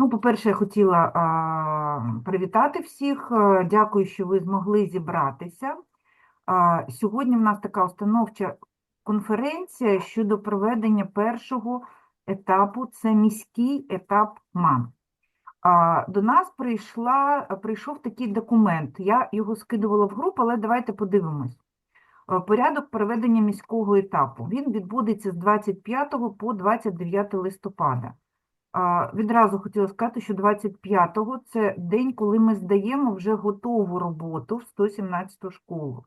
Ну, по-перше, я хотіла а, привітати всіх. Дякую, що ви змогли зібратися. А, Сьогодні в нас така установча конференція щодо проведення першого етапу, це міський етап МАН. А, До нас прийшла, прийшов такий документ. Я його скидувала в групу, але давайте подивимось. Порядок проведення міського етапу. Він відбудеться з 25 по 29 листопада. Відразу хотіла сказати, що 25-го – це день, коли ми здаємо вже готову роботу в 117 школу.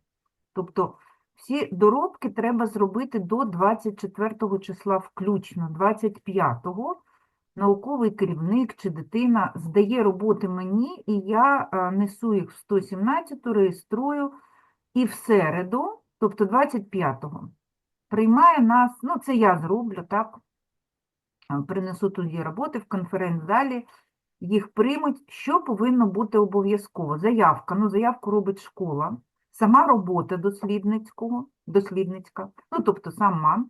Тобто всі доробки треба зробити до 24 числа включно. 25-го науковий керівник чи дитина здає роботи мені, і я несу їх в 117 реєструю, і в середу, тобто 25-го, приймає нас, ну це я зроблю, так, принесу тоді роботи в конференц-залі, їх приймуть. Що повинно бути обов'язково? Заявка. Ну, заявку робить школа, сама робота дослідницького, дослідницька, ну, тобто сам МАН,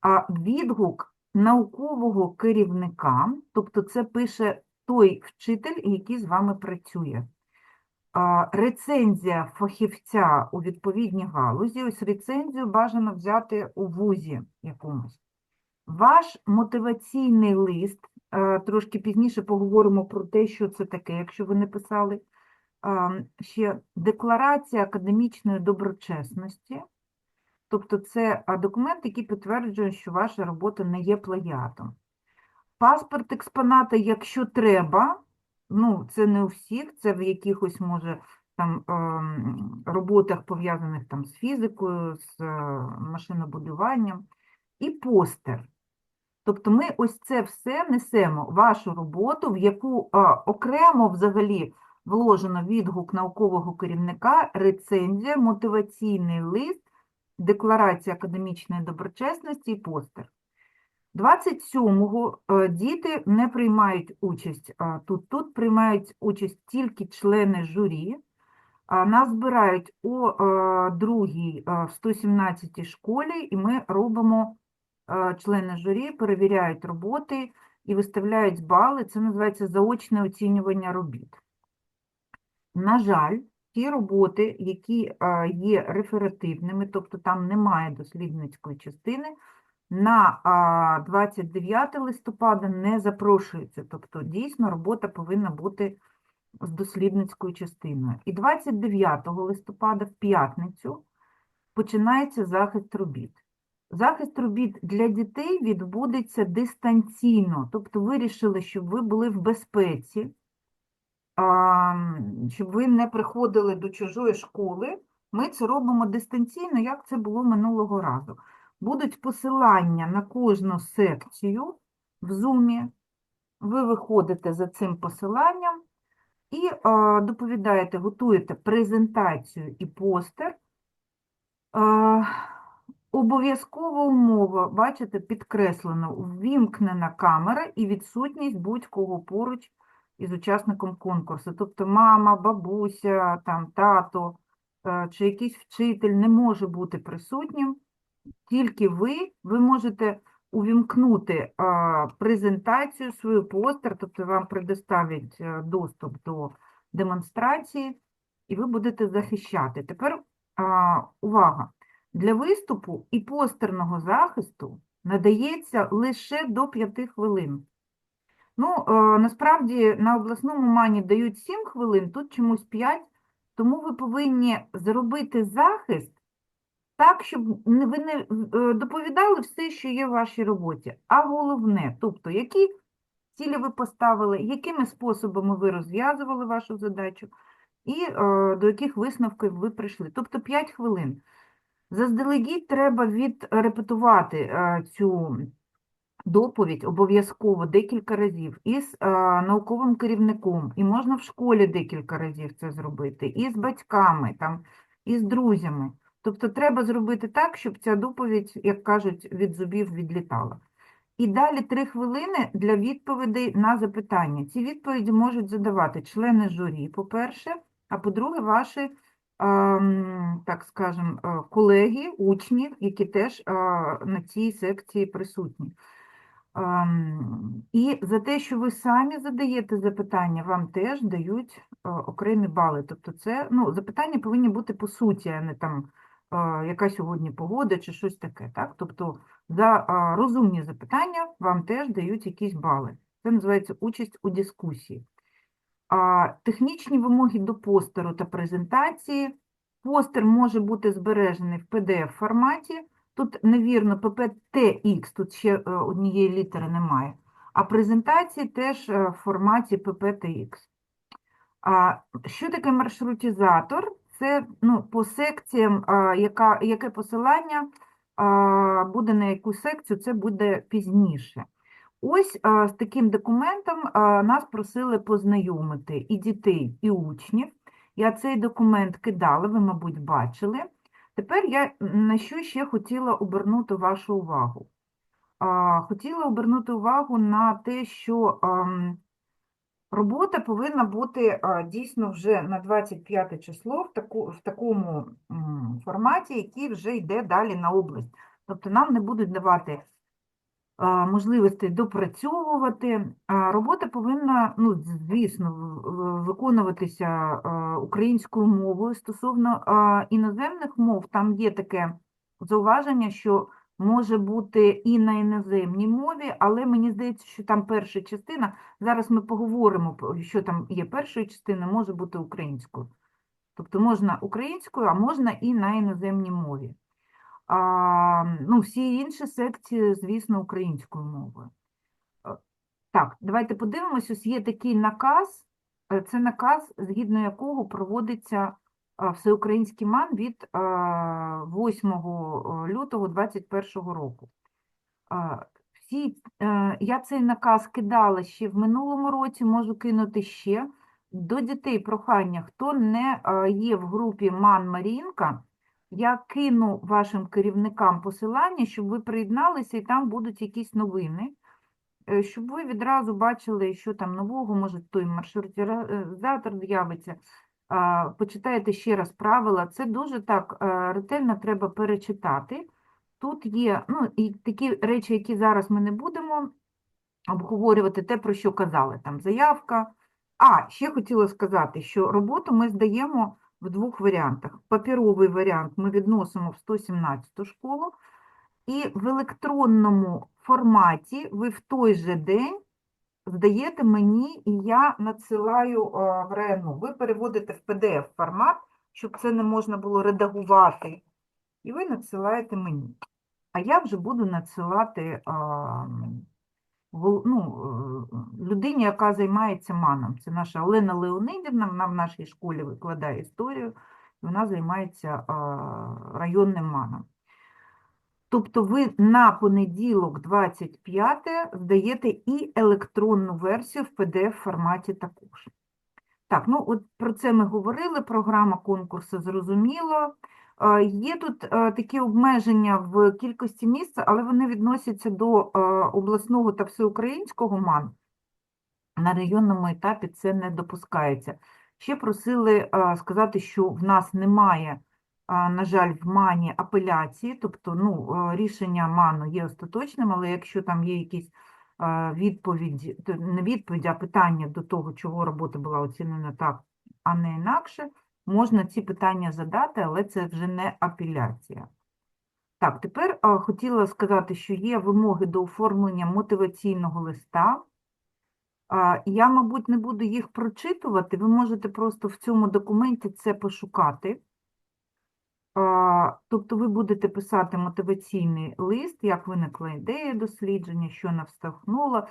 а відгук наукового керівника, тобто це пише той вчитель, який з вами працює. Рецензія фахівця у відповідній галузі, ось рецензію бажано взяти у вузі якомусь. Ваш мотиваційний лист, е, трошки пізніше поговоримо про те, що це таке, якщо ви не писали. Ще декларація академічної доброчесності, тобто це документ, який підтверджує, що ваша робота не є плагіатом. Паспорт експоната, якщо треба, ну, це не у всіх, це в якихось, може, там роботах пов'язаних там з фізикою, з е, машинобудуванням, і постер. Тобто ми ось це все несемо, вашу роботу, в яку а, окремо взагалі вложено відгук наукового керівника, рецензія, мотиваційний лист, декларація академічної доброчесності і постер. 27-го е, діти не приймають участь тут. Тут приймають участь тільки члени журі. Нас збирають у е, другій, е, в 117 школі, і ми робимо члени журі, перевіряють роботи і виставляють бали. Це називається заочне оцінювання робіт. На жаль, ті роботи, які е, є реферативними, тобто там немає дослідницької частини, на 29 листопада не запрошується. Тобто, дійсно, робота повинна бути з дослідницькою частиною. І 29 листопада, в п'ятницю, починається захист робіт. Захист робіт для дітей відбудеться дистанційно, тобто вирішили, щоб ви були в безпеці, щоб ви не приходили до чужої школи. Ми це робимо дистанційно, як це було минулого разу. Будуть посилання на кожну секцію в Zoom. Ви виходите за цим посиланням і доповідаєте, готуєте презентацію і постер. Е, обов'язкова умова, бачите, підкреслено, ввімкнена камера і відсутність будь-кого поруч із учасником конкурсу. Тобто мама, бабуся, там, тато е, чи якийсь вчитель не може бути присутнім. Тільки ви, ви можете увімкнути презентацію, свою постер, тобто вам предоставлять е, доступ до демонстрації, і ви будете захищати. Тепер увага! Для виступу і постерного захисту надається лише до 5 хвилин. Ну, е, насправді на обласному мані дають 7 хвилин, тут чомусь 5, тому ви повинні зробити захист так, щоб ви не е, доповідали все, що є в вашій роботі. А головне, тобто, які цілі ви поставили, якими способами ви розв'язували вашу задачу, і е, до яких висновків ви прийшли. Тобто 5 хвилин. Заздалегідь треба відрепетувати е, цю доповідь обов'язково декілька разів із е, науковим керівником, і можна в школі декілька разів це зробити, і з батьками, там, і з друзями. Тобто треба зробити так, щоб ця доповідь, як кажуть, від зубів відлітала. І далі три хвилини для відповідей на запитання. Ці відповіді можуть задавати члени журі, по-перше, а по-друге, ваші, так скажем, е, колеги, учні, які теж е, на цій секції присутні. І за те, що ви самі задаєте запитання, вам теж дають е, окремі бали. Тобто це, ну, запитання повинні бути по суті, а не там, яка сьогодні погода чи щось таке. Так? Тобто за розумні запитання вам теж дають якісь бали. Це називається участь у дискусії. Технічні вимоги до постеру та презентації. Постер може бути збережений в PDF-форматі. Тут невірно PPTX, тут ще е, однієї літери немає. А презентації теж е, в форматі PPTX. Що таке маршрутизатор? Це ну, по секціям, яка, яке посилання буде на яку секцію, це буде пізніше. Ось а, з таким документом а, нас просили познайомити і дітей, і учнів. Я цей документ кидала, ви, мабуть, бачили. Тепер я на що ще хотіла обернути вашу увагу. А, Хотіла обернути увагу на те, що ам, робота повинна бути а, дійсно вже на 25 число в, таку, в такому м, форматі, який вже йде далі на область. Тобто нам не будуть давати можливості допрацьовувати. Робота повинна, ну, звісно, виконуватися українською мовою. Стосовно іноземних мов, там є таке зауваження, що може бути і на іноземній мові, але мені здається, що там перша частина, зараз ми поговоримо, що там є першою частиною, може бути українською. Тобто можна українською, а можна і на іноземній мові. А, ну, всі інші секції, звісно, українською мовою. Е, Так, давайте подивимось, ось є такий наказ, е, це наказ, згідно якого проводиться е, всеукраїнський МАН від е, 8 лютого 2021 року. Всі, я цей наказ кидала ще в минулому році, можу кинути ще. До дітей прохання, хто не є в групі МАН Марінка, я кину вашим керівникам посилання, щоб ви приєдналися, і там будуть якісь новини, е, щоб ви відразу бачили, що там нового, може той маршрутизатор з'явиться. Почитаєте ще раз правила. Це дуже так е, ретельно треба перечитати. Тут є ну, і такі речі, які зараз ми не будемо обговорювати, те, про що казали, там заявка. А, ще хотіла сказати, що роботу ми здаємо в двох варіантах. Паперовий варіант ми відносимо в 117 школу, і в електронному форматі ви в той же день здаєте мені, і я надсилаю в РЕНУ. Ви переводите в PDF-формат, щоб це не можна було редагувати, і ви надсилаєте мені. А я вже буду надсилати ну, е, людині, яка займається маном. Це наша Олена Леонидівна, вона в нашій школі викладає історію, і вона займається районним маном. Тобто ви на понеділок 25 здаєте і електронну версію в PDF-форматі також. Так, ну от про це ми говорили, програма конкурсу зрозуміло. Е, Є тут е, такі обмеження в кількості місць, але вони відносяться до е, обласного та всеукраїнського МАН. На районному етапі це не допускається. Ще просили сказати, що в нас немає, на жаль, в МАНі апеляції, тобто ну, рішення МАНу є остаточним, але якщо там є якісь відповіді, не відповіді, а питання до того, чого робота була оцінена так, а не інакше, можна ці питання задати, але це вже не апеляція. Так, тепер хотіла сказати, що є вимоги до оформлення мотиваційного листа. Я, мабуть, не буду їх прочитувати, ви можете просто в цьому документі це пошукати. Тобто ви будете писати мотиваційний лист, як виникла ідея дослідження, що навстахнуло.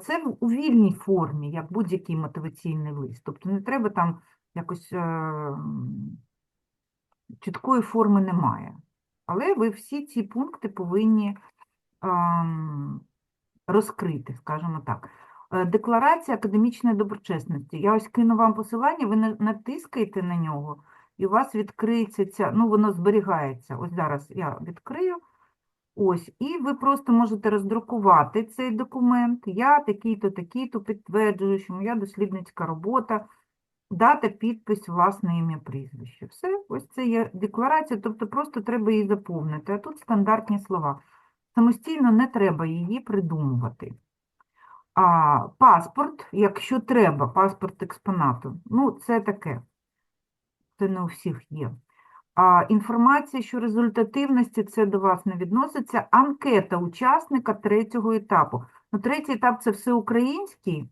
Це у вільній формі, як будь-який мотиваційний лист. Тобто не треба там якось е, чіткої форми немає. Але ви всі ці пункти повинні ам, розкрити, скажімо так. Е, Декларація академічної доброчесності. Я ось кину вам посилання, ви на- натискаєте на нього, і у вас відкриється ця, ну воно зберігається. Ось зараз я відкрию. Ось, і ви просто можете роздрукувати цей документ. Я такий-то, такий-то підтверджую, що моя дослідницька робота, дата, підпис, власне ім'я, прізвище. Все, ось це є декларація, тобто просто треба її заповнити. А тут стандартні слова. Самостійно не треба її придумувати. А, паспорт, якщо треба, паспорт експонату. Ну, це таке. Це не у всіх є. А, інформація, що результативності, це до вас не відноситься. Анкета учасника третього етапу. Ну, третій етап – це всеукраїнський.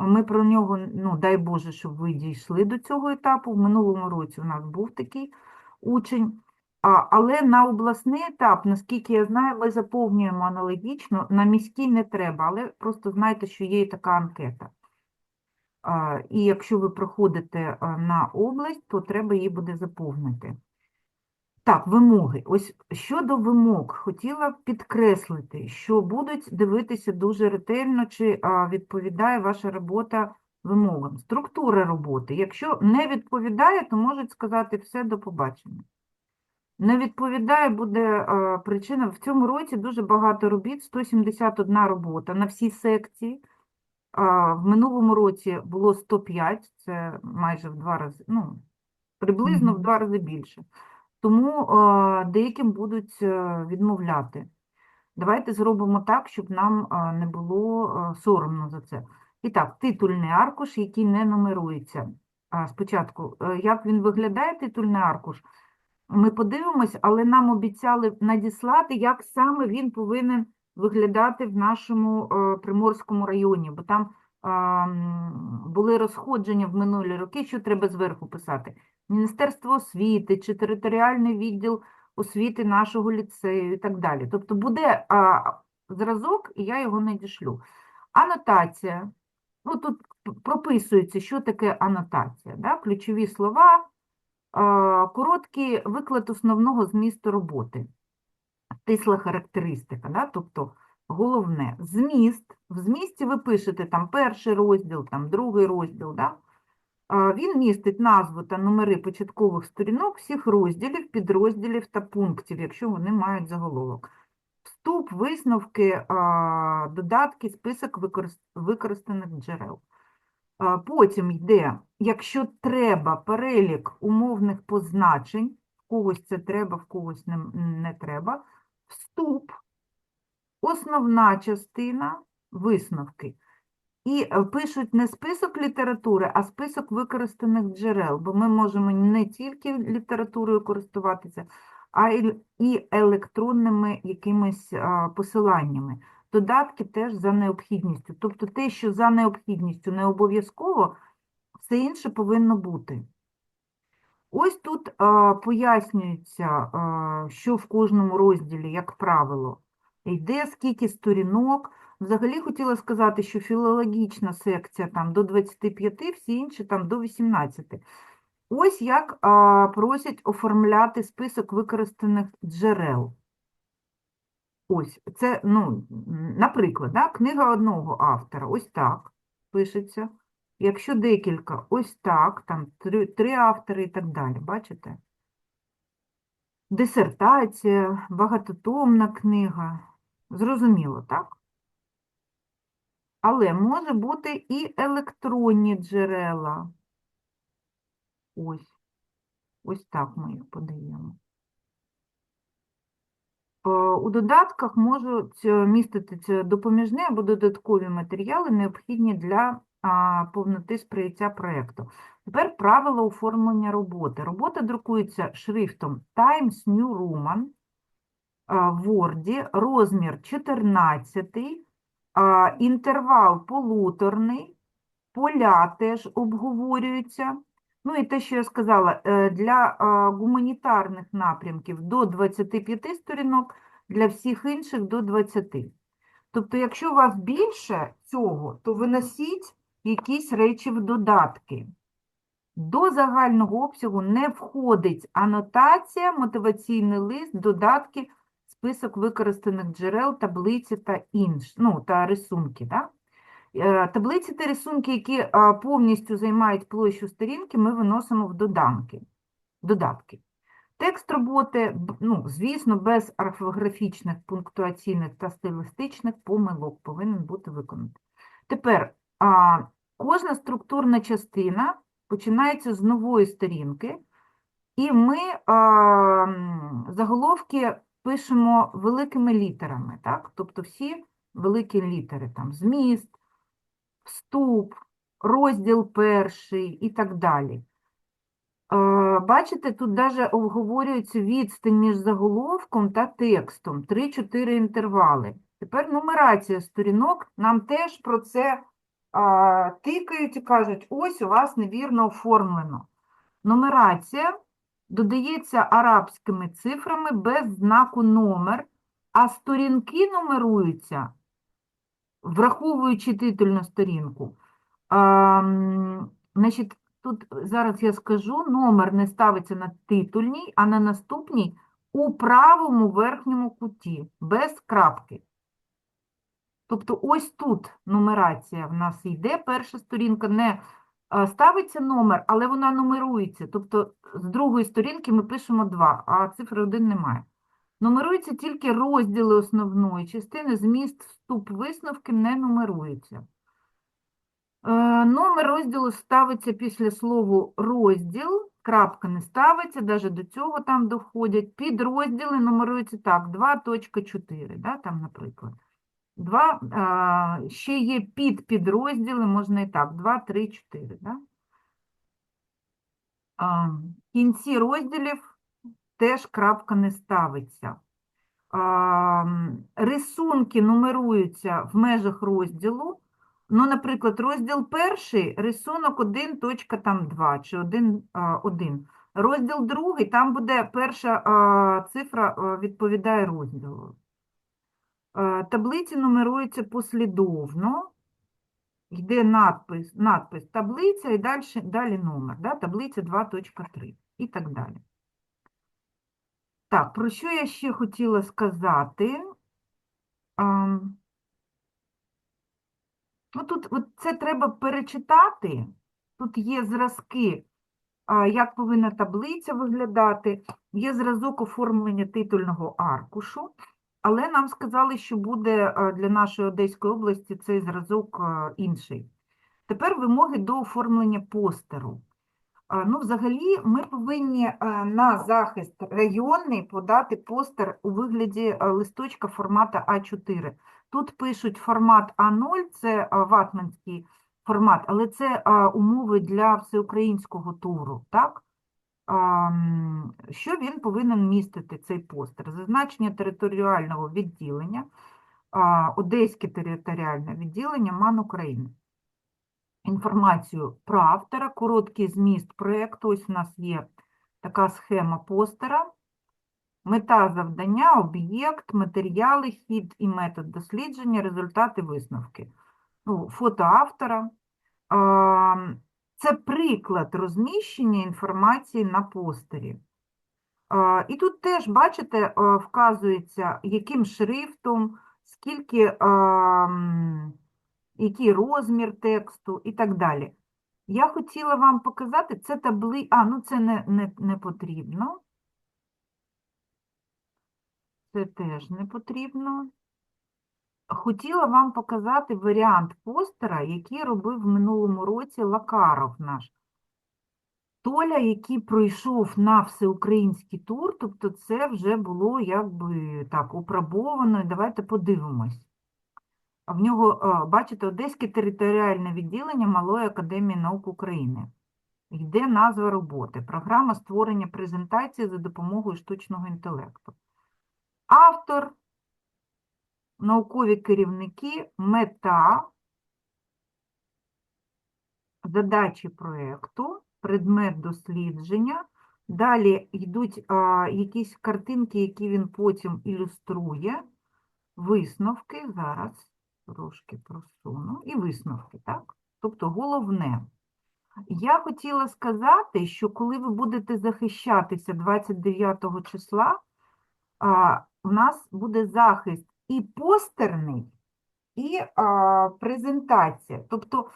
Ми про нього, ну, дай Боже, щоб ви дійшли до цього етапу. В минулому році у нас був такий учень. Але на обласний етап, наскільки я знаю, ми заповнюємо аналогічно, на міський не треба, але просто знайте, що є така анкета. І якщо ви проходите на область, то треба її буде заповнити. Так, вимоги. Ось щодо вимог, хотіла б підкреслити, що будуть дивитися дуже ретельно, чи відповідає ваша робота вимогам. Структура роботи. Якщо не відповідає, то можуть сказати все до побачення. Не відповідає буде причина. В цьому році дуже багато робіт, 171 робота на всі секції. В минулому році було 105, це майже в два рази, ну, приблизно в два рази більше. Тому е, деяким будуть е, відмовляти. Давайте зробимо так, щоб нам е, не було соромно за це. І так, титульний аркуш, який не нумерується. Спочатку, як він виглядає, титульний аркуш, ми подивимось, але нам обіцяли надіслати, як саме він повинен виглядати в нашому Приморському районі, бо там були розходження в минулі роки, що треба зверху писати. Міністерство освіти чи територіальний відділ освіти нашого ліцею і так далі. Тобто буде а, зразок, і я його надішлю. Анотація. Ну, тут прописується, що таке анотація. Да? Ключові слова, а, короткий виклад основного змісту роботи. Стисла характеристика, да? тобто головне. Зміст. В змісті ви пишете там перший розділ, там другий розділ. Да? Він містить назву та номери початкових сторінок всіх розділів, підрозділів та пунктів, якщо вони мають заголовок. Вступ, висновки, додатки, список використаних джерел. Потім йде, якщо треба, перелік умовних позначень, в когось це треба, в когось не, не треба. Вступ, основна частина, висновки. І е, пишуть не список літератури, а список використаних джерел, бо ми можемо не тільки літературою користуватися, а і електронними якимись а, посиланнями. Додатки теж за необхідністю. Тобто те, що за необхідністю не обов'язково, все інше повинно бути. Ось тут а, пояснюється, що в кожному розділі, як правило, йде, скільки сторінок. Взагалі хотіла сказати, що філологічна секція там до 25, всі інші там до 18. Ось як а, просять оформляти список використаних джерел. Ось, це, ну, наприклад, да, книга одного автора, ось так пишеться. Якщо декілька, ось так, там три, три автори і так далі, бачите? Дисертація, багатотомна книга. Зрозуміло, так? Але може бути і електронні джерела. Ось. Ось так ми їх подаємо. Е, У додатках можуть е, міститися допоміжні або додаткові матеріали, необхідні для повноти сприйняття проєкту. Тепер правила оформлення роботи. Робота друкується шрифтом Times New Roman в Word, розмір 14, інтервал полуторний, поля теж обговорюються. Ну і те, що я сказала, е, для гуманітарних напрямків до 25 сторінок, для всіх інших до 20. Тобто, якщо у вас більше цього, то виносіть якісь речі в додатки. До загального обсягу не входить анотація, мотиваційний лист, додатки, список використаних джерел, таблиці та інш, ну, та рисунки. Да? Е, Таблиці та рисунки, які повністю займають площу сторінки, ми виносимо в доданки, додатки. Текст роботи, ну, звісно, без орфографічних, пунктуаційних та стилістичних помилок повинен бути виконаний. Тепер а, кожна структурна частина починається з нової сторінки, і ми а, заголовки пишемо великими літерами, так? Тобто всі великі літери, там, зміст, вступ, розділ перший і так далі. Е, Бачите, тут навіть обговорюється відстань між заголовком та текстом, 3-4 інтервали. Тепер нумерація сторінок, нам теж про це а, тикають і кажуть, ось у вас невірно оформлено. Нумерація додається арабськими цифрами без знаку номер, а сторінки нумеруються, враховуючи титульну сторінку. А, значить, тут зараз я скажу, номер не ставиться на титульній, а на наступній у правому верхньому куті, без крапки. Тобто ось тут нумерація в нас йде, перша сторінка не ставиться номер, але вона нумерується. Тобто з другої сторінки ми пишемо 2, а цифри 1 немає. Нумеруються тільки розділи основної частини, зміст, вступ, висновки не нумеруються. Е, Номер розділу ставиться після слову розділ, крапка не ставиться, навіть до цього там доходять. Підрозділи нумеруються так, 2.4, да, там, наприклад. Два, ще є підпідрозділи, можна і так, 2, 3, 4. Да? Кінці розділів теж крапка не ставиться. Рисунки нумеруються в межах розділу. Ну, наприклад, розділ перший, рисунок 1.2 чи 1.1. Розділ другий, там буде перша цифра відповідає розділу. Таблиці нумеруються послідовно. Йде надпис, надпис таблиця і далі, далі номер. Да? Таблиця 2.3 і так далі. Так, про що я ще хотіла сказати? Ам, Ну, тут от це треба перечитати. Тут є зразки, як повинна таблиця виглядати, є зразок оформлення титульного аркушу, але нам сказали, що буде для нашої Одеської області цей зразок інший. Тепер вимоги до оформлення постеру. Ну, взагалі, ми повинні на захист районний подати постер у вигляді листочка формату А4. Тут пишуть формат А0, це ватманський формат, але це умови для всеукраїнського туру, так? Що він повинен містити, цей постер? Зазначення територіального відділення, Одеське територіальне відділення МАН України. Інформацію про автора, короткий зміст проєкту, ось у нас є така схема постера. Мета завдання, об'єкт, матеріали, хід і метод дослідження, результати, висновки. Ну, фото автора. Це приклад розміщення інформації на постері. І тут теж, бачите, вказується, яким шрифтом, скільки, який розмір тексту і так далі. Я хотіла вам показати, це табли... А, ну це не, не, не потрібно. Це теж не потрібно. Хотіла вам показати варіант постера, який робив в минулому році Лакаров наш. Толя, який пройшов на всеукраїнський тур, тобто це вже було якби так опробовано. Давайте подивимось. А В нього, бачите, Одеське територіальне відділення Малої академії наук України. Йде назва роботи. Програма створення презентації за допомогою штучного інтелекту. Автор, наукові керівники, мета, задачі проєкту, предмет дослідження. Далі йдуть а, якісь картинки, які він потім ілюструє, висновки, зараз трошки просуну, і висновки, так? Тобто головне. Я хотіла сказати, що коли ви будете захищатися 29 числа, а, у нас буде захист і постерний, і а, презентація. Тобто,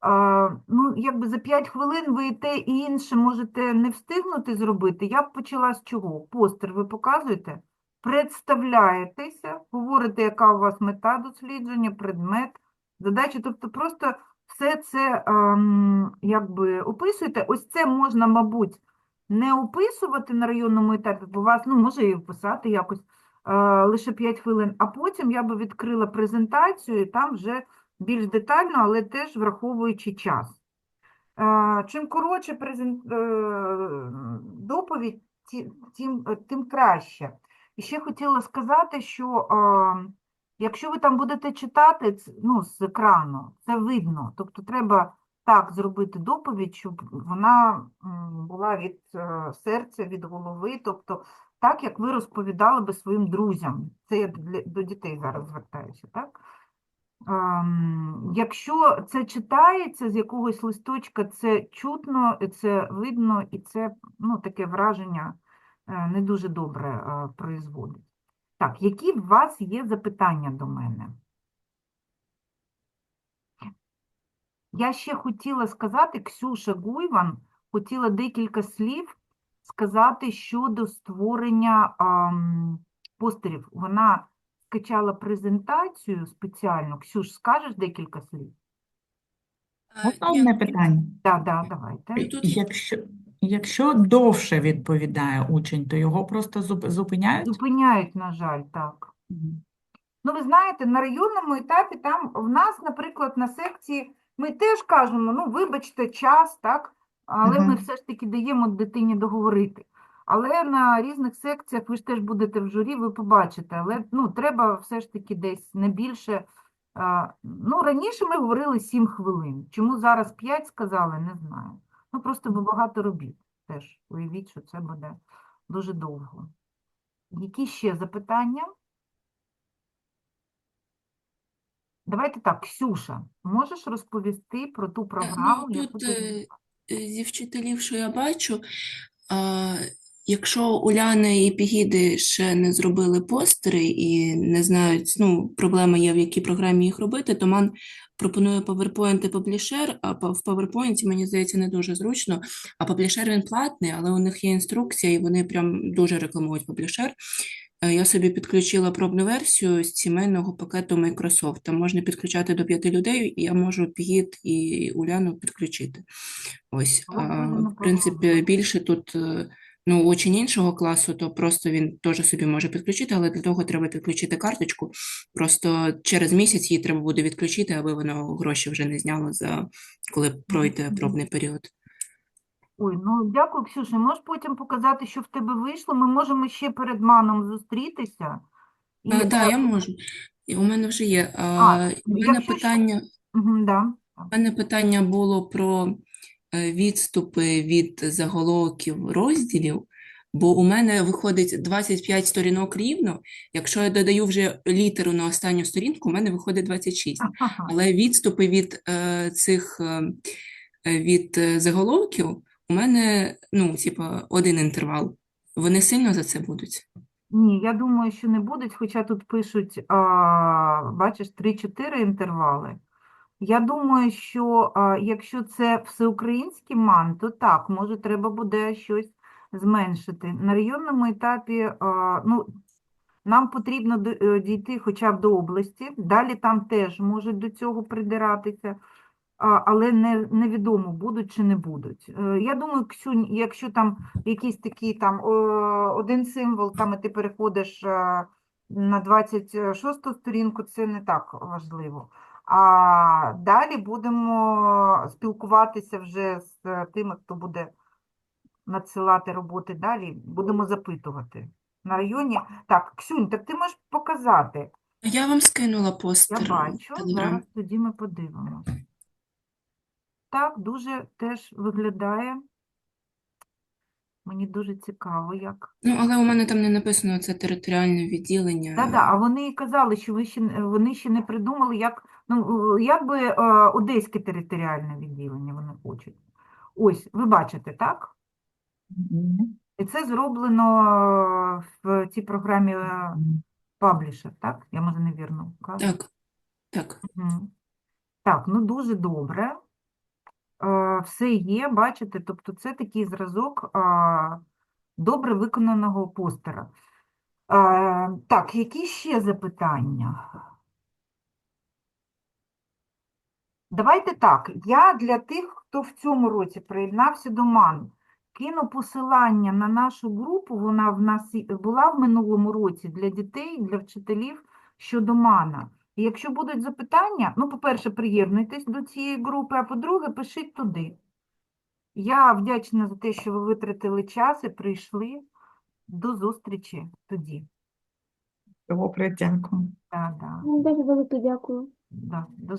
а, ну, якби за 5 хвилин ви і те, і інше можете не встигнути зробити. Я б почала з чого? Постер ви показуєте, представляєтеся, говорите, яка у вас мета дослідження, предмет, задача. Тобто просто все це ем, якби описуєте. Ось це можна, мабуть, не описувати на районному етапі, бо вас, ну, може і описати якось лише 5 хвилин, а потім я би відкрила презентацію, там вже більш детально, але теж враховуючи час. Е, Чим коротше презент... е, доповідь, тим, е, тим краще. І ще хотіла сказати, що е, якщо ви там будете читати ну, з екрану, це видно. Тобто треба так зробити доповідь, щоб вона була від е, серця, від голови, тобто так, як ви розповідали би своїм друзям. Це я до дітей зараз звертаюся, так? Ем, Якщо це читається з якогось листочка, це чутно, це видно, і це ну, таке враження е, не дуже добре е, производить. Так, які в вас є запитання до мене? Я ще хотіла сказати, Ксюша Гуйван хотіла декілька слів сказати щодо створення постерів. Вона скачала презентацію спеціальну. Ксюш, скажеш декілька слів? Можна одне питання? Так, да, давайте. Тут Якщо, якщо довше відповідає учень, то його просто зупиняють? Зупиняють, на жаль, так. Ну, ви знаєте, на районному етапі там в нас, наприклад, на секції ми теж кажемо, ну, вибачте, час, так, але ми все ж таки даємо дитині договорити. Але на різних секціях ви ж теж будете в журі, ви побачите, але ну, треба все ж таки десь не більше. а, Ну, раніше ми говорили 7 хвилин. Чому зараз 5 сказали, не знаю. Ну, просто бо багато робіт теж. Уявіть, що це буде дуже довго. Які ще запитання? Давайте так, Ксюша, можеш розповісти про ту програму, ну, яку тут ти е, е, зі вчителів, що я бачу, а, якщо Уляна і Пігіди ще не зробили постери і не знають, ну, проблема є, в якій програмі їх робити, то ман пропонує PowerPoint і Publisher, а в PowerPoint, мені здається, не дуже зручно, а Publisher він платний, але у них є інструкція, і вони прям дуже рекламують Publisher. Е, Я собі підключила пробну версію з сімейного пакету Microsoft. Там можна підключати до п'яти людей, і я можу Пігіт і Уляну підключити. Ось, а, в принципі, більше тут е, ну, учень іншого класу, то просто він теж собі може підключити, але для того треба підключити карточку. Просто через місяць її треба буде відключити, аби воно гроші вже не зняло за коли пройде пробний період. Ой, ну дякую, Ксюша. Можеш потім показати, що в тебе вийшло? Ми можемо ще перед маном зустрітися. І, Так, е, я можу. І у мене вже є. А, А, у мене якщо що- питання. мгм, да. У мене питання було про е, відступи від заголовків розділів, бо у мене виходить 25 сторінок рівно. Якщо я додаю вже літеру на останню сторінку, у мене виходить 26. Ага. Але відступи від е, цих е, від е, заголовків у мене, ну, типа, один інтервал. Вони сильно за це будуть? Ні, я думаю, що не будуть, хоча тут пишуть, а, бачиш, 3-4 інтервали. Я думаю, що а, якщо це всеукраїнський ман, то так, може, треба буде щось зменшити. На районному етапі, а, ну, нам потрібно е, дійти хоча б до області, далі там теж можуть до цього придиратися, але не, невідомо, будуть чи не будуть. Е, Я думаю, якщо там якийсь такий там один символ, там і ти переходиш е, на 26 сторінку, це не так важливо. А далі будемо спілкуватися вже з е, тими, хто буде надсилати роботи далі, будемо запитувати. На районі. Так, Ксюнь, так ти можеш показати. Я вам скинула Я постер в бачу, зараз тоді ми подивимось. Так, дуже теж виглядає. Мені дуже цікаво, як. Ну, але у мене там не написано це територіальне відділення. Так, да, а вони і казали, що ви ще, вони ще не придумали, як, ну, е, як би е, Одеське територіальне відділення вони хочуть. Ось, ви бачите, так? Мгм. І це зроблено е, в цій програмі е, Publisher, так? Я може невірно кажу. Так, так. Мгм. Так, ну дуже добре. Все є, бачите, тобто це такий зразок добре виконаного постера. Так, які ще запитання? Давайте так, я для тих, хто в цьому році приєднався до МАН, кину посилання на нашу групу, вона в нас була в минулому році для дітей, для вчителів щодо МАНа. І якщо будуть запитання, ну, по-перше, приєднуйтесь до цієї групи, а по-друге, пишіть туди. Я вдячна за те, що ви витратили час і прийшли. До зустрічі тоді. Добре, дякую. Так, так. Дуже велике дякую. да. До